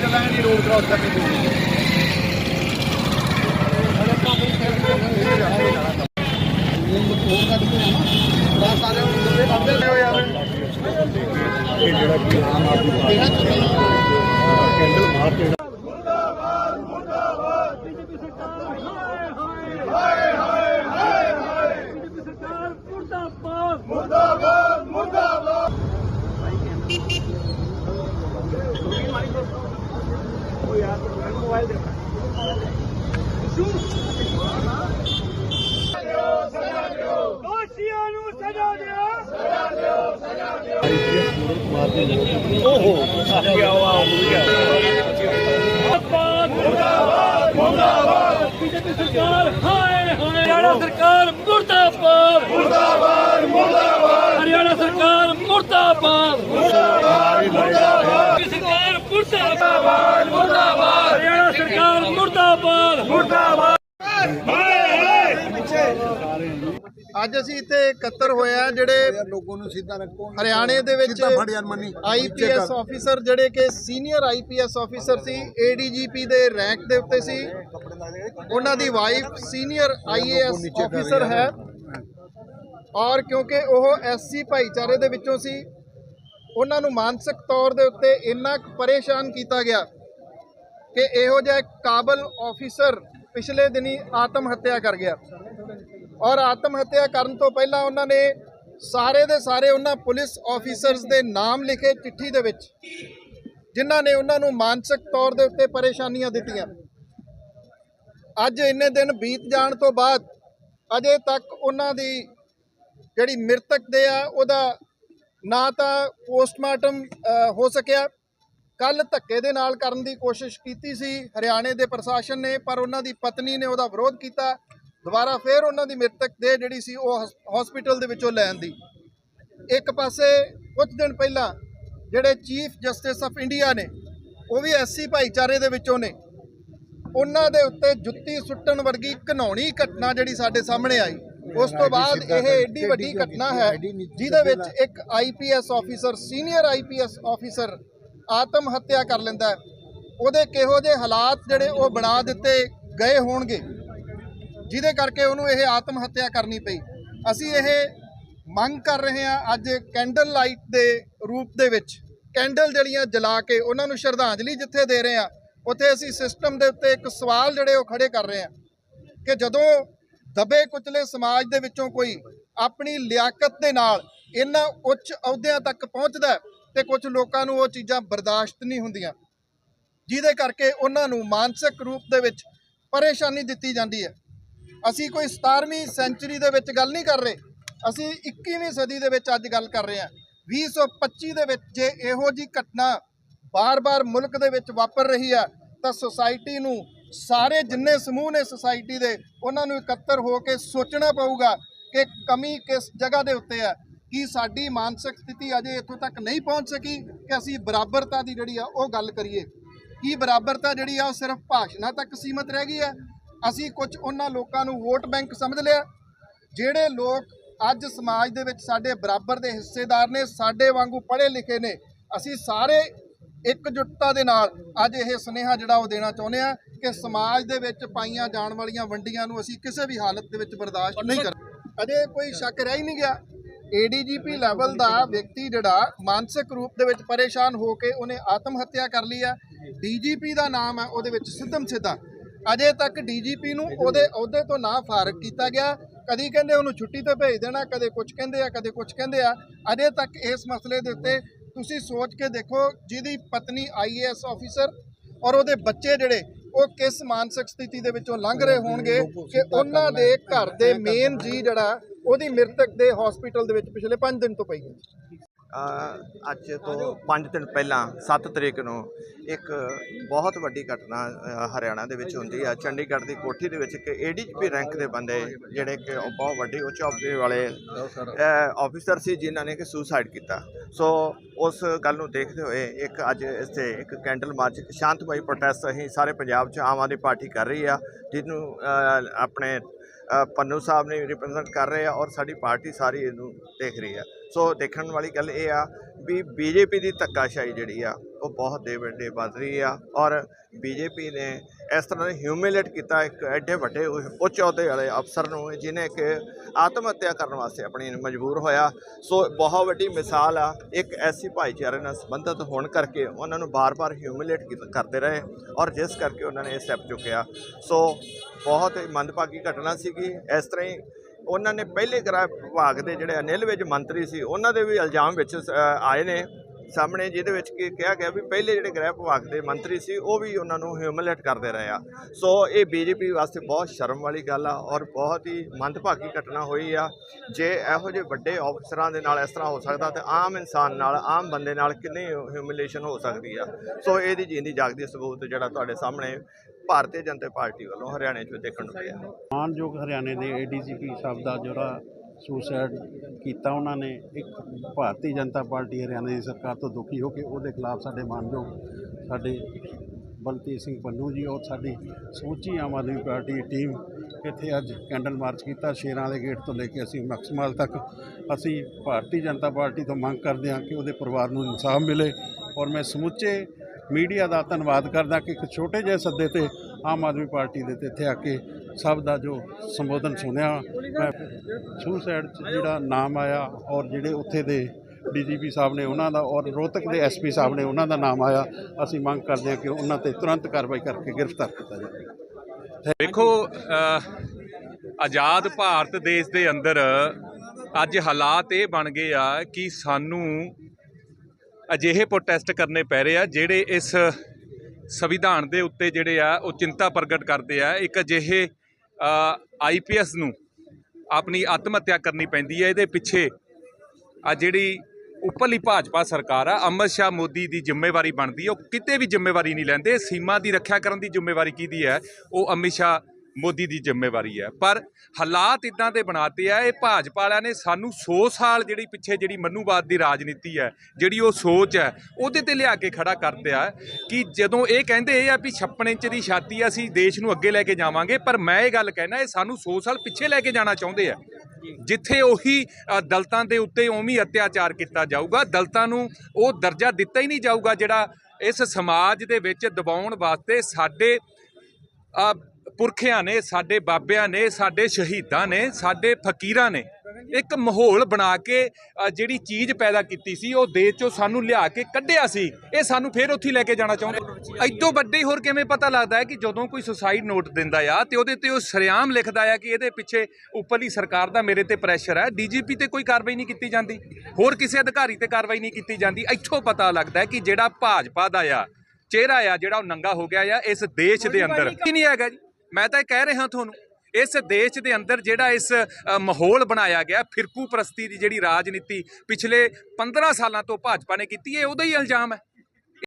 ਚੱਲਾਂਗੇ ਦੀ road cross ਕਰਨੀ ਪਊਗੀ ਜਿਹੜਾ ਕੀ ਆਮ ਆਦਮੀ ਕੈਂਡਲ ਮਾਰਕੀਟ ਮੁਰਦਾਬਾਦ ਮੁਰਦਾਬਾਦ ਮੁਰਦਾਬਾਦ ਬੀਜੇਪੀ ਸਰਕਾਰ ਹਾਏ ਹਾਏ ਹਰਿਆਣਾ ਸਰਕਾਰ ਮੁਰਦਾਬਾਦ ਮੁਰਦਾਬਾਦ ਮੁਰਦਾਬਾਦ ਹਰਿਆਣਾ ਸਰਕਾਰ ਮੁਰਦਾਬਾਦ ਮੁਰਦਾਬਾਦ ਮੁਰਦਾਬਾਦ ਸਰਕਾਰ ਮੁਰਦਾਬਾਦ ਮੁਰਦਾਬਾਦ ਹਰਿਆਣਾ ਸਰਕਾਰ ਮੁਰਦਾਬਾਦ ਮੁਰਦਾਬਾਦ ਅੱਜ ਅਸੀਂ ਇੱਥੇ ਇਕੱਤਰ ਹੋਏ ਆ ਜਿਹੜੇ ਲੋਗੋਂ ਨੂੰ ਸਿੱਧਾ ਰੱਖੋ। ਹਰਿਆਣੇ ਦੇ ਵਿੱਚ ਆਈਪੀਐਸ ਆਫੀਸਰ ਜਿਹੜੇ ਕਿ ਸੀਨੀਅਰ ਆਈਪੀਐਸ ਆਫੀਸਰ ਸੀ ਏਡੀਜੀਪੀ ਦੇ ਰੈਂਕ ਦੇ ਉੱਤੇ ਸੀ। ਉਹਨਾਂ ਦੀ ਵਾਈਫ ਸੀਨੀਅਰ ਆਈਏਐਸ ਆਫੀਸਰ ਹੈ। ਔਰ ਕਿਉਂਕਿ ਉਹ ਐਸਸੀ ਭਾਈਚਾਰੇ ਦੇ ਵਿੱਚੋਂ ਸੀ ਉਹਨਾਂ ਨੂੰ ਮਾਨਸਿਕ ਤੌਰ ਦੇ ਉੱਤੇ ਇੰਨਾ ਪਰੇਸ਼ਾਨ ਕੀਤਾ ਗਿਆ ਕਿ ਇਹੋ ਜਿਹਾ ਕਾਬਲ ਆਫੀਸਰ ਪਿਛਲੇ ਦਿਨੀ ਆਤਮ ਹੱਤਿਆ ਕਰ ਗਿਆ। ਔਰ ਆਤਮ ਹੱਤਿਆ ਕਰਨ ਤੋਂ ਪਹਿਲਾਂ ਉਹਨਾਂ ਨੇ ਸਾਰੇ ਦੇ ਸਾਰੇ ਉਹਨਾਂ ਪੁਲਿਸ ਆਫੀਸਰਸ ਦੇ ਨਾਮ ਲਿਖੇ ਚਿੱਠੀ ਦੇ ਵਿੱਚ, ਜਿਨ੍ਹਾਂ ਨੇ ਉਹਨਾਂ ਨੂੰ ਮਾਨਸਿਕ ਤੌਰ ਦੇ ਉੱਤੇ ਪਰੇਸ਼ਾਨੀਆਂ ਦਿੱਤੀਆਂ। ਅੱਜ ਇੰਨੇ ਦਿਨ ਬੀਤ ਜਾਣ ਤੋਂ ਬਾਅਦ ਅਜੇ ਤੱਕ ਉਹਨਾਂ ਦੀ ਜਿਹੜੀ ਮ੍ਰਿਤਕ ਦੇ ਆ, ਉਹਦਾ ਨਾ ਤਾਂ ਪੋਸਟਮਾਰਟਮ ਹੋ ਸਕਿਆ। ਕੱਲ ਧੱਕੇ ਦੇ ਨਾਲ ਕਰਨ ਦੀ ਕੋਸ਼ਿਸ਼ ਕੀਤੀ ਸੀ, ਹਰਿਆਣੇ ਦੇ ਪ੍ਰਸ਼ਾਸਨ ਨੇ, ਪਰ ਉਹਨਾਂ ਦੀ ਪਤਨੀ ਨੇ ਉਹਦਾ ਵਿਰੋਧ ਕੀਤਾ। ਦੁਬਾਰਾ ਫੇਰ ਉਹਨਾਂ ਦੀ ਮ੍ਰਿਤਕ ਦੇ ਜਿਹੜੀ ਸੀ ਉਹ ਹਸਪੀਟਲ ਦੇ ਵਿੱਚੋਂ ਲੈਣ ਦੀ। ਇੱਕ ਪਾਸੇ ਕੁਝ ਦਿਨ ਪਹਿਲਾਂ ਜਿਹੜੇ ਚੀਫ ਜਸਟਿਸ ਆਫ ਇੰਡੀਆ ਨੇ ਉਹ ਵੀ ਐਸਸੀ ਭਾਈਚਾਰੇ ਦੇ ਵਿੱਚੋਂ ਨੇ। ਉਹਨਾਂ ਦੇ ਉੱਤੇ ਜੁੱਤੀ ਸੁੱਟਣ ਵਰਗੀ ਘਨੌਣੀ ਘਟਨਾ ਜਿਹੜੀ ਸਾਡੇ ਸਾਹਮਣੇ ਆਈ। ਉਸ ਤੋਂ ਬਾਅਦ ਇਹ ਏਡੀ ਵੱਡੀ ਘਟਨਾ ਹੈ ਜਿਹਦੇ ਵਿੱਚ ਇੱਕ IPS officer senior IPS officer ਆਤਮ ਹੱਤਿਆ ਕਰ ਲੈਂਦਾ ਹੈ। ਉਹਦੇ ਕਿਹੋ ਜਿਹੇ ਹਾਲਾਤ ਜਿਹੜੇ ਉਹ ਬਣਾ ਦਿੱਤੇ ਗਏ ਹੋਣਗੇ ਜਿਹਦੇ ਕਰਕੇ ਉਹਨੂੰ ਇਹ ਆਤਮ ਹੱਤਿਆ ਕਰਨੀ ਪਈ। ਅਸੀਂ ਇਹ ਮੰਗ ਕਰ ਰਹੇ ਹਾਂ ਅੱਜ ਕੈਂਡਲ ਲਾਈਟ ਦੇ ਰੂਪ ਦੇ ਵਿੱਚ, ਕੈਂਡਲ ਜਿਹੜੀਆਂ ਜਲਾ ਕੇ ਉਹਨਾਂ ਨੂੰ ਸ਼ਰਧਾਂਜਲੀ ਜਿੱਥੇ ਦੇ ਰਹੇ ਹਾਂ, ਉੱਥੇ ਅਸੀਂ ਸਿਸਟਮ ਦੇ ਉੱਤੇ ਇੱਕ ਸਵਾਲ ਜਿਹੜੇ ਉਹ ਖੜੇ ਕਰ ਰਹੇ ਹਾਂ ਕਿ ਜਦੋਂ ਦਬੇ ਕੁਚਲੇ ਸਮਾਜ ਦੇ ਵਿੱਚੋਂ ਕੋਈ ਆਪਣੀ ਲਿਆਕਤ ਦੇ ਨਾਲ ਇਹਨਾਂ ਉੱਚ ਅਹੁਦਿਆਂ ਤੱਕ ਪਹੁੰਚਦਾ ਹੈ ਤੇ ਕੁਝ ਲੋਕਾਂ ਨੂੰ ਉਹ ਚੀਜ਼ਾਂ ਬਰਦਾਸ਼ਤ ਨਹੀਂ ਹੁੰਦੀਆਂ, ਜਿਹਦੇ ਕਰਕੇ ਉਹਨਾਂ ਨੂੰ ਮਾਨਸਿਕ ਰੂਪ ਦੇ ਵਿੱਚ ਪਰੇਸ਼ਾਨੀ ਦਿੱਤੀ ਜਾਂਦੀ ਹੈ। ਅਸੀਂ ਕੋਈ 17ਵੀਂ ਸੈਂਚੁਰੀ ਦੇ ਵਿੱਚ ਗੱਲ ਨਹੀਂ ਕਰ ਰਹੇ। ਅਸੀਂ 21ਵੀਂ ਸਦੀ ਦੇ ਵਿੱਚ ਅੱਜ ਗੱਲ ਕਰ ਰਹੇ ਹਾਂ। 2025 ਦੇ ਵਿੱਚ ਜੇ ਇਹੋ ਜੀ ਘਟਨਾ ਬਾਰ-ਬਾਰ ਮੁਲਕ ਦੇ ਵਿੱਚ ਵਾਪਰ ਰਹੀ ਹੈ, ਤਾਂ ਸੁਸਾਇਟੀ ਨੂੰ ਸਾਰੇ ਜਿੰਨੇ ਸਮੂਹ ਨੇ ਸੁਸਾਇਟੀ ਦੇ, ਉਹਨਾਂ ਨੂੰ ਇਕੱਤਰ ਹੋ ਕੇ ਸੋਚਣਾ ਪਊਗਾ ਕਿ ਕਮੀ ਕਿਸ ਜਗ੍ਹਾ ਦੇ ਉੱਤੇ ਹੈ। ਕੀ ਸਾਡੀ ਮਾਨਸਿਕ ਸਥਿਤੀ ਅਜੇ ਇੱਥੋਂ ਤੱਕ ਨਹੀਂ ਪਹੁੰਚ ਸਕੀ ਕਿ ਅਸੀਂ ਬਰਾਬਰਤਾ ਦੀ ਜਿਹੜੀ ਆ ਉਹ ਗੱਲ ਕਰੀਏ? ਕੀ ਬਰਾਬਰਤਾ ਜਿਹੜੀ ਆ ਉਹ ਸਿਰਫ ਭਾਸ਼ਣਾਂ ਤੱਕ ਸੀਮਤ ਰਹਿ ਗਈ ਹੈ? ਅਸੀਂ ਕੁਝ ਉਹਨਾਂ ਲੋਕਾਂ ਨੂੰ ਵੋਟ ਬੈਂਕ ਸਮਝ ਲਿਆ। ਜਿਹੜੇ ਲੋਕ ਅੱਜ ਸਮਾਜ ਦੇ ਵਿੱਚ ਸਾਡੇ ਬਰਾਬਰ ਦੇ ਹਿੱਸੇਦਾਰ ਨੇ ਸਾਡੇ ਵਾਂਗੂ ਪੜ੍ਹੇ ਲਿਖੇ ਨੇ ਅਸੀਂ ਸਾਰੇ ਇਕਜੁੱਟਤਾ ਦੇ ਨਾਲ ਅੱਜ ਇਹ ਸੁਨੇਹਾ ਜਿਹੜਾ ਉਹ ਦੇਣਾ ਚਾਹੁੰਦੇ ਆ ਕਿ ਸਮਾਜ ਦੇ ਵਿੱਚ ਪਾਈਆਂ ਜਾਣ ਵਾਲੀਆਂ ਵੰਡੀਆਂ ਨੂੰ ਅਸੀਂ ਕਿਸੇ ਵੀ ਹਾਲਤ ਦੇ ਵਿੱਚ ਬਰਦਾਸ਼ਤ ਨਹੀਂ ਕਰ ਅਜੇ ਕੋਈ ਸ਼ੱਕ ਰਹਿ ਹੀ ਨਹੀਂ ਗਿਆ। ਏਡੀਜੀਪੀ ਲੈਵਲ ਦਾ ਵਿਅਕਤੀ ਜਿਹੜਾ ਮਾਨਸਿਕ ਰੂਪ ਦੇ ਵਿੱਚ ਪਰੇਸ਼ਾਨ ਹੋ ਕੇ ਉਹਨੇ ਆਤਮ ਹੱਤਿਆ ਕਰ ਲਈ ਆ। ਡੀਜੀਪੀ ਦਾ ਨਾਮ ਹੈ ਉਹਦੇ ਵਿੱਚ ਸਿੱਧਮ ਸਿੱਧਾ ਅਜੇ ਤੱਕ ਡੀਜੀਪੀ ਨੂੰ ਉਹਦੇ ਅਹੁਦੇ ਤੋਂ ਨਾ ਫਾਰਗ ਕੀਤਾ ਗਿਆ। ਕਦੀ ਕਹਿੰਦੇ ਉਹਨੂੰ ਛੁੱਟੀ ਤੇ ਭੇਜ ਦੇਣਾ ਕਦੇ ਕੁਝ ਕਹਿੰਦੇ ਆ ਕਦੇ ਕੁਝ ਕਹਿੰਦੇ ਆ। ਅਜੇ ਤੱਕ ਇਸ ਮਸਲੇ ਦੇ ਉੱਤੇ ਤੁਸੀਂ ਸੋਚ ਕੇ ਦੇਖੋ ਜਿਹਦੀ ਪਤਨੀ ਆਈਏਐਸ ਆਫੀਸਰ ਔਰ ਉਹਦੇ ਬੱਚੇ ਜਿਹੜੇ ਉਹ ਕਿਸ ਮਾਨਸਿਕ ਸਥਿਤੀ ਦੇ ਵਿੱਚੋਂ ਲੰਘ ਰਹੇ ਹੋਣਗੇ ਕਿ ਉਹਨਾਂ ਦੇ ਘਰ ਦੇ ਮੇਨ ਜੀ ਜਿਹੜਾ ਉਹਦੀ ਮ੍ਰਿਤਕ ਦੇ ਹਸਪੀਟਲ ਦੇ ਵਿੱਚ ਪਿਛਲੇ 5 ਦਿਨ ਤੋਂ ਪਈ ਹੈ। ਅੱਜ ਤੋਂ 5 ਦਿਨ ਪਹਿਲਾਂ 7 ਤਰੀਕ ਨੂੰ ਇੱਕ ਬਹੁਤ ਵੱਡੀ ਘਟਨਾ ਹਰਿਆਣਾ ਦੇ ਵਿੱਚ ਹੁੰਦੀ ਹੈ ਚੰਡੀਗੜ੍ਹ ਦੀ ਕੋਠੀ ਦੇ ਵਿੱਚ ਇੱਕ ਏਡੀਜੀਪੀ ਰੈਂਕ ਦੇ ਬੰਦੇ ਜਿਹੜੇ ਕਿ ਉਹ ਬਹੁਤ ਵੱਡੀ ਉੱਚ ਅਹੁਦੇ ਵਾਲੇ ਆਫੀਸਰ ਸੀ ਜਿਨ੍ਹਾਂ ਨੇ ਕਿ ਸੁਸਾਈਡ ਕੀਤਾ। ਸੋ ਉਸ ਗੱਲ ਨੂੰ ਦੇਖਦੇ ਹੋਏ ਇੱਕ ਅੱਜ ਇੱਥੇ ਇੱਕ ਕੈਂਡਲ ਮਾਰਚ ਇੱਕ ਸ਼ਾਂਤਮਈ ਪ੍ਰੋਟੈਸਟ ਅਸੀਂ ਸਾਰੇ ਪੰਜਾਬ 'ਚ ਆਮ ਆਦਮੀ ਪਾਰਟੀ ਕਰ ਰਹੀ ਆ ਜਿਹਨੂੰ ਆਪਣੇ ਅ, ਪੰਨੂ ਸਾਹਿਬ ਨੇ ਰਿਪਰੈਜ਼ੈਂਟ ਕਰ ਰਹੇ ਆ ਔਰ ਸਾਡੀ ਪਾਰਟੀ ਸਾਰੀ ਇਹਨੂੰ ਦੇਖ ਰਹੀ ਆ। ਸੋ ਦੇਖਣ ਵਾਲੀ ਗੱਲ ਇਹ ਆ ਵੀ ਬੀਜੇਪੀ ਦੀ ਧੱਕਾਸ਼ਾਹੀ ਜਿਹੜੀ ਆ, ਉਹ ਬਹੁਤ ਦੇ ਵੱਡੇ ਵੱਧ ਰਹੀ ਆ ਔਰ ਬੀਜੇਪੀ ਨੇ ਇਸ ਤਰ੍ਹਾਂ ਹਿਊਮਿਲੇਟ ਕੀਤਾ ਇੱਕ ਐਡੇ ਵੱਡੇ ਉ- ਉੱਚ ਅਹੁਦੇ ਵਾਲੇ ਅਫਸਰ ਨੂੰ, ਜਿਹਨੇ ਕਿ ਆਤਮ ਹੱਤਿਆ ਕਰਨ ਵਾਸਤੇ ਆਪਣੀ ਮਜਬੂਰ ਹੋਇਆ। ਸੋ ਬਹੁਤ ਵੱਡੀ ਮਿਸਾਲ ਆ, ਇੱਕ ਐਸੀ ਭਾਈਚਾਰੇ ਨਾਲ ਸੰਬੰਧਿਤ ਹੋਣ ਕਰਕੇ ਉਹਨਾਂ ਨੂੰ ਬਾਰ-ਬਾਰ ਹਿਊਮਿਲੇਟ ਕਰਦੇ ਰਹੇ ਔਰ ਜਿਸ ਕਰਕੇ ਉਹਨਾਂ ਨੇ ਇਹ ਸਟੈਪ ਚੁੱਕਿਆ। ਸੋ ਬਹੁਤ ਮੰਦਭਾਗੀ ਘਟਨਾ ਸੀਗੀ। ਇਸ ਤਰ੍ਹਾਂ ਹੀ ਉਹਨਾਂ ਨੇ ਪਹਿਲੇ ਗ੍ਰਹਿ ਵਿਭਾਗ ਦੇ ਜਿਹੜੇ ਅਨਿਲ ਵਿੱਚ ਮੰਤਰੀ ਸੀ ਉਹਨਾਂ ਦੇ ਵੀ ਇਲਜ਼ਾਮ ਵਿੱਚ ਅ, ਆਏ ਨੇ ਸਾਹਮਣੇ ਜਿਹਦੇ ਵਿੱਚ ਕਿ ਕਿਹਾ ਗਿਆ ਵੀ ਪਹਿਲੇ ਜਿਹੜੇ ਗ੍ਰਹਿ ਵਿਭਾਗ ਦੇ ਮੰਤਰੀ ਸੀ ਉਹ ਵੀ ਉਹਨਾਂ ਨੂੰ ਹਿਊਮਿਲੇਟ ਕਰਦੇ ਰਹੇ ਆ। ਸੋ ਇਹ ਬੀਜੇਪੀ ਵਾਸਤੇ ਬਹੁਤ ਸ਼ਰਮ ਵਾਲੀ ਗੱਲ ਆ ਔਰ ਬਹੁਤ ਹੀ ਮੰਦਭਾਗੀ ਘਟਨਾ ਹੋਈ ਆ। ਜੇ ਇਹੋ ਜਿਹੇ ਵੱਡੇ ਅਫਸਰਾਂ ਦੇ ਨਾਲ ਇਸ ਤਰ੍ਹਾਂ ਹੋ ਸਕਦਾ ਤੇ ਆਮ ਇਨਸਾਨ ਨਾਲ ਆਮ ਬੰਦੇ ਨਾਲ ਕਿੰਨੀ ਹਿਊਮਿਲੇਸ਼ਨ ਹੋ ਸਕਦੀ ਆ। ਸੋ ਇਹਦੀ ਜਿੰਦੀ ਜਾਗਦੀ ਸਬੂਤ ਜਿਹੜਾ ਤੁਹਾਡੇ ਸਾਹਮਣੇ ਭਾਰਤੀ ਜਨਤਾ ਪਾਰਟੀ ਵੱਲੋਂ ਹਰਿਆਣੇ 'ਚ ਦੇਖਣ ਨੂੰ ਮਿਲਿਆ। ਮਾਨਯੋਗ ਹਰਿਆਣੇ ਦੇ ਏਡੀਜੀਪੀ ਸਾਹਿਬ ਦਾ ਜਿਹੜਾ ਸੁਸਾਈਡ ਕੀਤਾ ਉਹਨਾਂ ਨੇ, ਇੱਕ ਭਾਰਤੀ ਜਨਤਾ ਪਾਰਟੀ ਹਰਿਆਣਾ ਦੀ ਸਰਕਾਰ ਤੋਂ ਦੁਖੀ ਹੋ ਕੇ ਉਹਦੇ ਖਿਲਾਫ ਸਾਡੇ ਮਾਨਯੋਗ ਸਾਡੇ ਬਲਤੇਜ ਸਿੰਘ ਪੰਨੂ ਜੀ ਔਰ ਸਾਡੀ ਸਮੁੱਚੀ ਆਮ ਆਦਮੀ ਪਾਰਟੀ ਦੀ ਟੀਮ ਇੱਥੇ ਅੱਜ ਕੈਂਡਲ ਮਾਰਚ ਕੀਤਾ। ਸ਼ੇਰਾਂ ਦੇ ਗੇਟ ਤੋਂ ਲੈ ਕੇ ਅਸੀਂ ਮਕਸਮਾਲ ਤੱਕ ਅਸੀਂ ਭਾਰਤੀ ਜਨਤਾ ਪਾਰਟੀ ਤੋਂ ਮੰਗ ਕਰਦੇ ਹਾਂ ਕਿ ਉਹਦੇ ਪਰਿਵਾਰ ਨੂੰ ਇਨਸਾਫ ਮਿਲੇ ਔਰ ਮੈਂ ਸਮੁੱਚੇ ਮੀਡੀਆ ਦਾ ਧੰਨਵਾਦ ਕਰਦਾ ਕਿ ਇੱਕ ਛੋਟੇ ਜਿਹੇ ਸੱਦੇ ਤੇ ਆਮ ਆਦਮੀ ਪਾਰਟੀ ਦੇ ਤੇ ਇੱਥੇ ਆ ਕੇ ਸਭ ਦਾ ਜੋ ਸੰਬੋਧਨ ਸੁਣਿਆ। ਮੈਂ ਸੁਸਾਈਡ 'ਚ ਜਿਹੜਾ ਨਾਮ ਆਇਆ ਔਰ ਜਿਹੜੇ ਉੱਥੇ ਦੇ ਡੀਜੀਪੀ ਸਾਹਿਬ ਨੇ ਉਹਨਾਂ ਦਾ ਔਰ ਰੋਹਤਕ ਦੇ ਐਸਪੀ ਸਾਹਿਬ ਨੇ ਉਹਨਾਂ ਦਾ ਨਾਮ ਆਇਆ, ਅਸੀਂ ਮੰਗ ਕਰਦੇ ਹਾਂ ਕਿ ਉਹਨਾਂ ਤੇ ਤੁਰੰਤ ਕਾਰਵਾਈ ਕਰਕੇ ਗ੍ਰਿਫਤਾਰ ਕੀਤਾ ਜਾਵੇ। ਵੇਖੋ ਆਜ਼ਾਦ ਭਾਰਤ ਦੇਸ਼ ਦੇ ਅੰਦਰ ਅੱਜ ਹਾਲਾਤ ਇਹ ਬਣ ਗਏ ਆ ਕਿ ਸਾਨੂੰ ਅਜਿਹੇ ਪ੍ਰੋਟੈਸਟ ਕਰਨੇ ਪੈ ਰਹੇ ਆ, ਜਿਹੜੇ ਇਸ ਸੰਵਿਧਾਨ ਦੇ ਉੱਤੇ ਜਿਹੜੇ ਆ, ਉਹ ਚਿੰਤਾ ਪ੍ਰਗਟ ਕਰਦੇ ਆ। ਇੱਕ ਅਜਿਹੇ ਆਈਪੀਐਸ ਨੂੰ ਆਪਣੀ ਆਤਮ ਹੱਤਿਆ ਕਰਨੀ ਪੈਂਦੀ ਹੈ ਇਹਦੇ ਪਿੱਛੇ ਆ ਜਿਹੜੀ ਉੱਪਰਲੀ ਭਾਜਪਾ ਸਰਕਾਰ ਆ ਅਮਰ ਸ਼ਾਹ ਮੋਦੀ ਦੀ ਜ਼ਿੰਮੇਵਾਰੀ ਬਣਦੀ ਉਹ ਕਿਤੇ ਵੀ ਜ਼ਿੰਮੇਵਾਰੀ ਨਹੀਂ ਲੈਂਦੇ। ਸੀਮਾ ਦੀ ਰੱਖਿਆ ਕਰਨ ਦੀ ਜ਼ਿੰਮੇਵਾਰੀ ਕਿਹਦੀ ਹੈ ਉਹ ਅਮਿਤ ਸ਼ਾਹ ਮੋਦੀ ਦੀ ਜ਼ਿੰਮੇਵਾਰੀ ਹੈ। ਪਰ ਹਾਲਾਤ ਇਦਾਂ ਦੇ ਬਣਾਤੇ ਆ ਇਹ ਭਾਜਪਾ ਵਾਲਿਆਂ ਨੇ ਸਾਨੂੰ 100 ਸਾਲ ਜਿਹੜੀ ਪਿੱਛੇ ਜਿਹੜੀ ਮਨੂਵਾਦ ਦੀ ਰਾਜਨੀਤੀ ਹੈ ਜਿਹੜੀ ਉਹ ਸੋਚ ਹੈ ਉਹਦੇ ਤੇ ਲਿਆ ਕੇ ਖੜਾ ਕਰਦੇ ਆ ਕਿ ਜਦੋਂ ਇਹ ਕਹਿੰਦੇ ਇਹ ਆ ਵੀ 56 ਇੰਚ ਦੀ ਛਾਤੀ ਆ, ਅਸੀਂ ਦੇਸ਼ ਨੂੰ ਅੱਗੇ ਲੈ ਕੇ ਜਾਵਾਂਗੇ ਪਰ ਮੈਂ ਇਹ ਗੱਲ ਕਹਿਣਾ ਇਹ ਸਾਨੂੰ 100 ਸਾਲ ਪਿੱਛੇ ਲੈ ਕੇ ਜਾਣਾ ਚਾਹੁੰਦੇ ਆ। ਜਿੱਥੇ ਉਹੀ ਦਲਤਾਂ ਦੇ ਉੱਤੇ ਉਵੇਂ ਅਤਿਆਚਾਰ ਕੀਤਾ ਜਾਊਗਾ ਦਲਤਾਂ ਨੂੰ ਉਹ ਦਰਜਾ ਦਿੱਤਾ ਹੀ ਨਹੀਂ ਜਾਊਗਾ ਜਿਹੜਾ ਇਸ ਸਮਾਜ ਦੇ ਵਿੱਚ ਦਬਾਉਣ ਵਾਸਤੇ ਸਾਡੇ ਪੁਰਖਿਆਂ ਨੇ ਸਾਡੇ ਬਾਬਿਆਂ ਨੇ ਸਾਡੇ ਸ਼ਹੀਦਾਂ ਨੇ ਸਾਡੇ ਫਕੀਰਾਂ ਨੇ ਇੱਕ ਮਾਹੌਲ ਬਣਾ ਕੇ ਜਿਹੜੀ ਚੀਜ਼ ਪੈਦਾ ਕੀਤੀ ਸੀ ਉਹ ਦੇਸ਼ ਚੋਂ ਸਾਨੂੰ ਲਿਆ ਕੇ ਕੱਢਿਆ ਸੀ। ਇਹ ਸਾਨੂੰ ਫੇਰ ਉੱਥੇ ਲੈ ਕੇ ਜਾਣਾ ਚਾਹੁੰਦੇ ਐਦੋਂ ਵੱਡੇ ਹੋਰ ਕਿਵੇਂ ਪਤਾ ਲੱਗਦਾ ਹੈ ਕਿ ਜਦੋਂ ਕੋਈ ਸੁਸਾਈਡ ਨੋਟ ਦਿੰਦਾ ਆ ਤੇ ਉਹਦੇ ਤੇ ਉਹ ਸਰਿਆਮ ਲਿਖਦਾ ਆ ਕਿ ਇਹਦੇ ਪਿੱਛੇ ਉੱਪਰਲੀ ਸਰਕਾਰ ਦਾ ਮੇਰੇ ਤੇ ਪ੍ਰੈਸ਼ਰ ਹੈ ਡੀਜੀਪੀ ਤੇ ਕੋਈ ਕਾਰਵਾਈ ਨਹੀਂ ਕੀਤੀ ਜਾਂਦੀ ਹੋਰ ਕਿਸੇ ਅਧਿਕਾਰੀ ਤੇ ਕਾਰਵਾਈ ਨਹੀਂ ਕੀਤੀ ਜਾਂਦੀ ਇੱਥੋਂ ਪਤਾ ਲੱਗਦਾ ਹੈ ਕਿ ਜਿਹੜਾ ਭਾਜਪਾ ਦਾ ਆ ਚਿਹਰਾ ਆ ਜਿਹੜਾ ਉਹ ਨੰਗਾ ਹੋ ਗਿਆ ਆ ਇਸ ਦੇਸ਼ ਦੇ ਅੰਦਰ। ਕੀ ਨਹੀਂ ਹੈਗਾ ਜੀ? ਮੈਂ ਤਾਂ ਇਹ ਕਹਿ ਰਿਹਾ ਤੁਹਾਨੂੰ, ਇਸ ਦੇਸ਼ ਦੇ ਅੰਦਰ ਜਿਹੜਾ ਇਸ ਮਾਹੌਲ ਬਣਾਇਆ ਗਿਆ, ਫਿਰਕੂ ਪ੍ਰਸਤੀ ਦੀ ਜਿਹੜੀ ਰਾਜਨੀਤੀ ਪਿਛਲੇ 15 ਸਾਲਾਂ ਤੋਂ ਭਾਜਪਾ ਨੇ ਕੀਤੀ ਹੈ ਉਹਦਾ ਹੀ ਇਲਜ਼ਾਮ ਹੈ।